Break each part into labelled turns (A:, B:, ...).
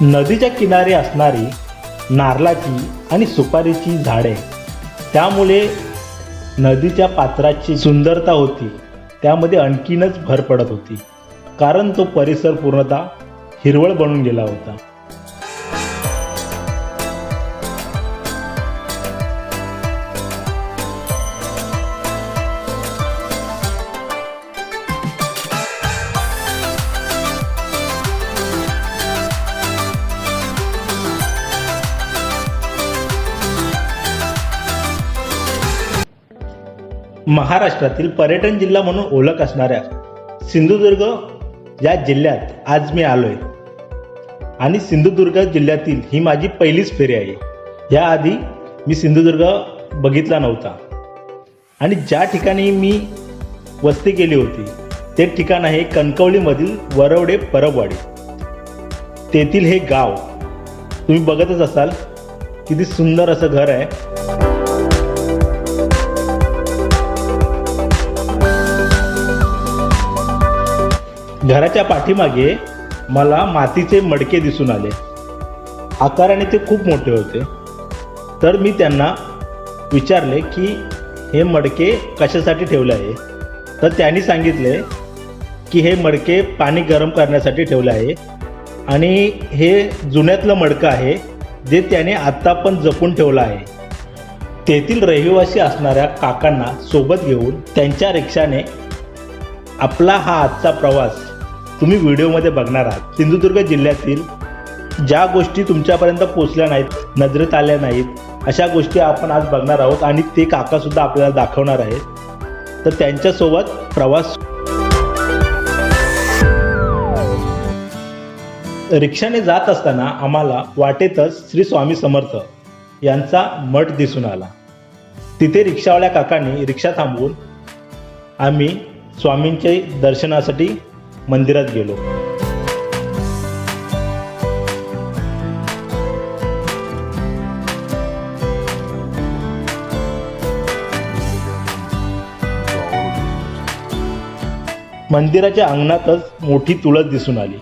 A: नदीच्या किनारी असणारी नारळाची आणि सुपारीची झाडे. त्यामुळे नदीच्या पात्राची सुंदरता होती. त्यामध्ये आणखीनच भर पडत होती. कारण तो परिसर पूर्णतः हिरवळ बनून गेला होता. महाराष्ट्रातील पर्यटन जिल्हा म्हणून ओळख असणाऱ्या सिंधुदुर्ग या जिल्ह्यात आज मी आलोय. आणि सिंधुदुर्ग जिल्ह्यातील ही माझी पहिलीच फेरी आहे. याआधी मी सिंधुदुर्ग बघितला नव्हता. आणि ज्या ठिकाणी मी वस्ती केली होती ते ठिकाण आहे कणकवलीमधील वरवडे परबवाडी. तेथील हे गाव तुम्ही बघतच असाल किती सुंदर असं घर आहे. घराच्या पाठीमागे मला मातीचे मडके दिसून आले. आकाराने ते खूप मोठे होते. तर मी त्यांना विचारले की हे मडके कशासाठी ठेवले आहे? तर त्यांनी सांगितले की हे मडके पाणी गरम करण्यासाठी ठेवले आहे आणि हे जुन्यातलं मडकं आहे जे त्याने आत्ता पण जपून ठेवलं आहे. तेथील रहिवासी असणाऱ्या काकांना सोबत घेऊन त्यांच्या रिक्षाने आपला हा आजचा प्रवास तुम्ही व्हिडिओमध्ये बघणार आहात. सिंधुदुर्ग जिल्ह्यातील ज्या गोष्टी तुमच्यापर्यंत पोचल्या नाहीत नजरेत आल्या नाहीत अशा गोष्टी आपण आज बघणार आहोत आणि ते काकासुद्धा आपल्याला दाखवणार आहेत. तर त्यांच्यासोबत प्रवास रिक्षाने जात असताना आम्हाला वाटेतच श्री स्वामी समर्थ यांचा मठ दिसून आला. तिथे रिक्षावाल्या काकांनी रिक्षा थांबवून आम्ही स्वामींचे दर्शनासाठी मंदिरात गेलो. मंदिराच्या अंगणातच मोठी तुळस दिसून आली.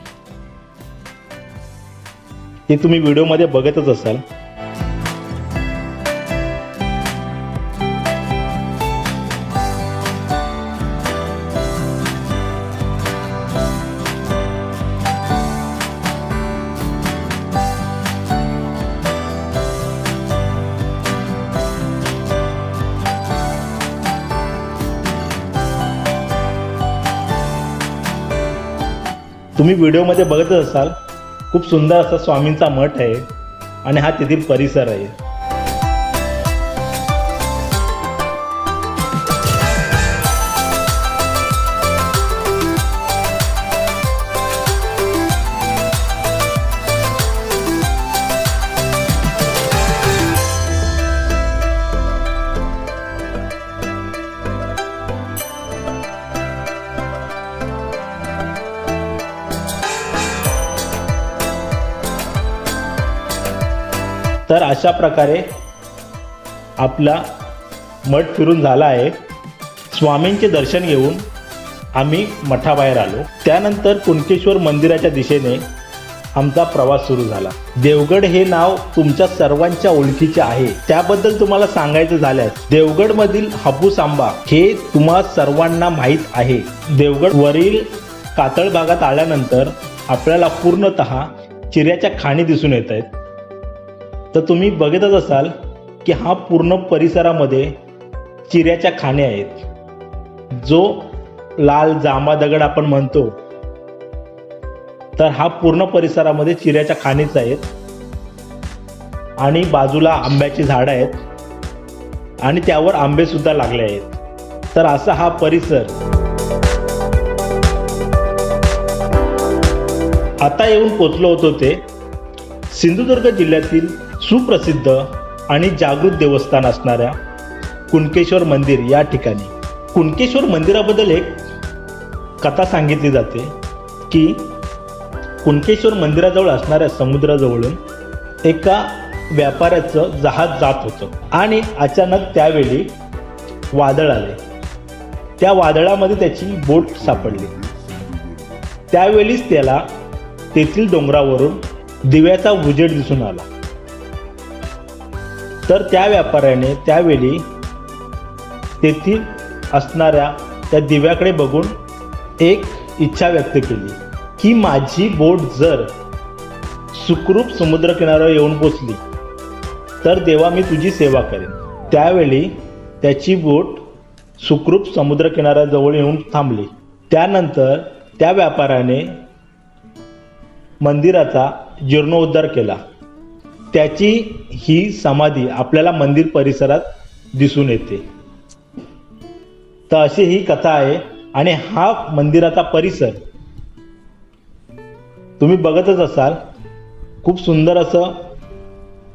A: हे तुम्ही व्हिडिओमध्ये बघतच असाल. तुम्ही व्हिडिओमध्ये बघतच असाल खूप सुंदर असा स्वामींचा मठ आहे आणि हा तेथील परिसर आहे. तर अशा प्रकारे आपला मठ फिरून झाला आहे. स्वामींचे दर्शन घेऊन आम्ही मठाबाहेर आलो. त्यानंतर कुणकेश्वर मंदिराच्या दिशेने आमचा प्रवास सुरू झाला. देवगड हे नाव तुमच्या सर्वांच्या ओळखीचे आहे. त्याबद्दल तुम्हाला सांगायचं झाल्यास देवगडमधील हापूस आंबा हे तुम्हा सर्वांना माहीत आहे. देवगड वरील कातळ भागात आल्यानंतर आपल्याला पूर्णत चिऱ्याच्या खाणी दिसून येत आहेत. तर तुम्ही बघतच असाल की हा पूर्ण परिसरामध्ये चिऱ्याच्या खाणे आहेत. जो लाल जांभा दगड आपण म्हणतो तर हा पूर्ण परिसरामध्ये चिऱ्याच्या खाणीच आहेत. आणि बाजूला आंब्याची झाडं आहेत. आणि त्यावर आंबे सुद्धा लागले आहेत. तर असा हा परिसर. आता येऊन पोचलो होतो ते सिंधुदुर्ग जिल्ह्यातील सुप्रसिद्ध आणि जागृत देवस्थान असणाऱ्या कुणकेश्वर मंदिर या ठिकाणी. कुणकेश्वर मंदिराबद्दल एक कथा सांगितली जाते की कुणकेश्वर मंदिराजवळ असणाऱ्या समुद्राजवळून एका व्यापाऱ्याचं जहाज जात होतं आणि अचानक त्यावेळी वादळ आले. त्या वादळामध्ये त्याची बोट सापडली. त्यावेळीच त्याला तेथील डोंगरावरून दिव्याचा उजेड दिसून आला. तर त्या व्यापाऱ्याने त्यावेळी तेथील असणाऱ्या त्या दिव्याकडे बघून एक इच्छा व्यक्त केली की माझी बोट जर सुखरूप समुद्रकिनाऱ्यावर येऊन पोचली तर देवा मी तुझी सेवा करेन. त्यावेळी त्याची बोट सुखरूप समुद्रकिनाऱ्याजवळ येऊन थांबली. त्यानंतर त्या व्यापाऱ्याने मंदिराचा जीर्णोद्धार केला. त्याची ही समाधी आपल्याला मंदिर परिसरात दिसून येते. तर अशी ही कथा आहे आणि हा मंदिराचा परिसर तुम्ही बघतच असाल खूप सुंदर असं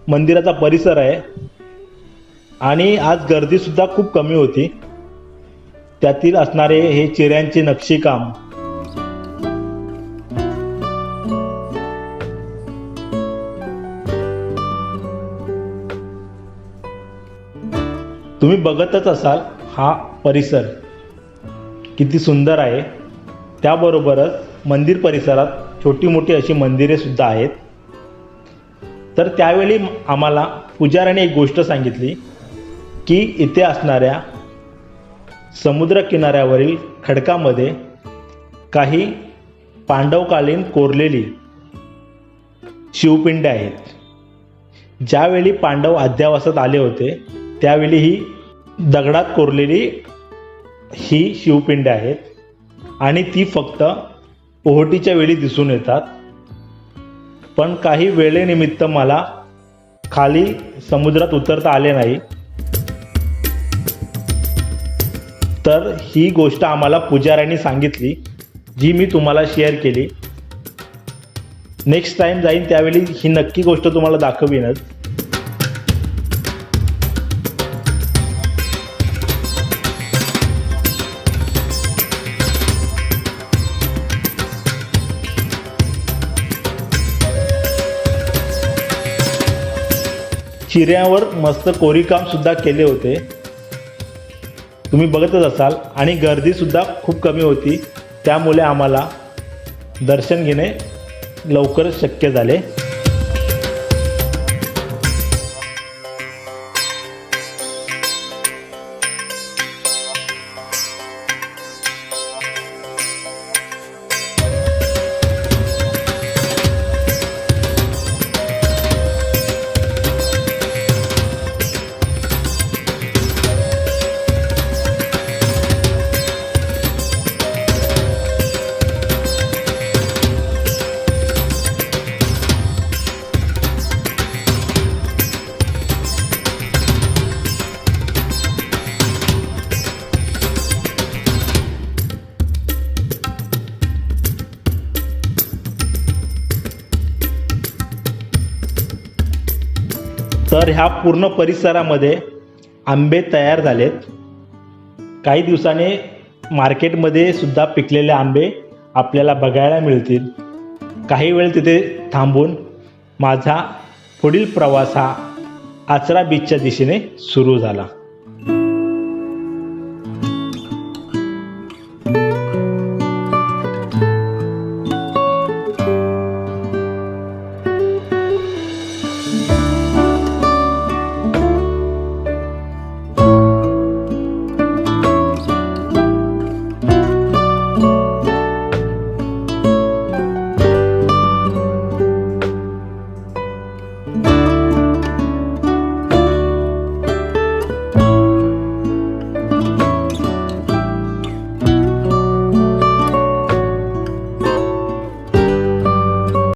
A: मंदिराचा परिसर आहे. आणि आज गर्दीसुद्धा खूप कमी होती. त्यातील असणारे हे चिऱ्यांचे नक्षीकाम तुम्ही बघतच असाल हा परिसर किती सुंदर आहे. त्याबरोबरच मंदिर परिसरात छोटी मोठी अशी मंदिरे सुद्धा आहेत. तर त्यावेळी आम्हाला पुजाऱ्याने एक गोष्ट सांगितली की इथे असणाऱ्या समुद्र किनाऱ्यावरील खडकामध्ये काही पांडवकालीन कोरलेली शिवपिंड आहेत. ज्यावेळी पांडव अध्यावासात आले होते त्यावेळी ही दगडात कोरलेली ही शिवपिंड आहेत. आणि ती फक्त पोहटीच्या वेळी दिसून येतात. पण काही वेळेनिमित्त मला खाली समुद्रात उतरता आले नाही. तर ही गोष्ट आम्हाला पुजाऱ्यांनी सांगितली जी मी तुम्हाला शेअर केली. नेक्स्ट टाईम जाईन त्यावेळी ही नक्की गोष्ट तुम्हाला दाखवीनच. चिऱ्यावर मस्त कोरीकामसुद्धा केले होते. तुम्ही बघतच असाल. आणि गर्दीसुद्धा खूप कमी होती. त्यामुळे आम्हाला दर्शन घेणे लवकरच शक्य झाले. ह्या पूर्ण परिसरामध्ये आंबे तयार झालेत. काही दिवसाने मार्केटमध्ये सुद्धा पिकलेले आंबे आपल्याला बघायला मिळतील. काही वेळ तिथे थांबून माझा पुढील प्रवास हा आचरा बीचच्या दिशेने सुरू झाला.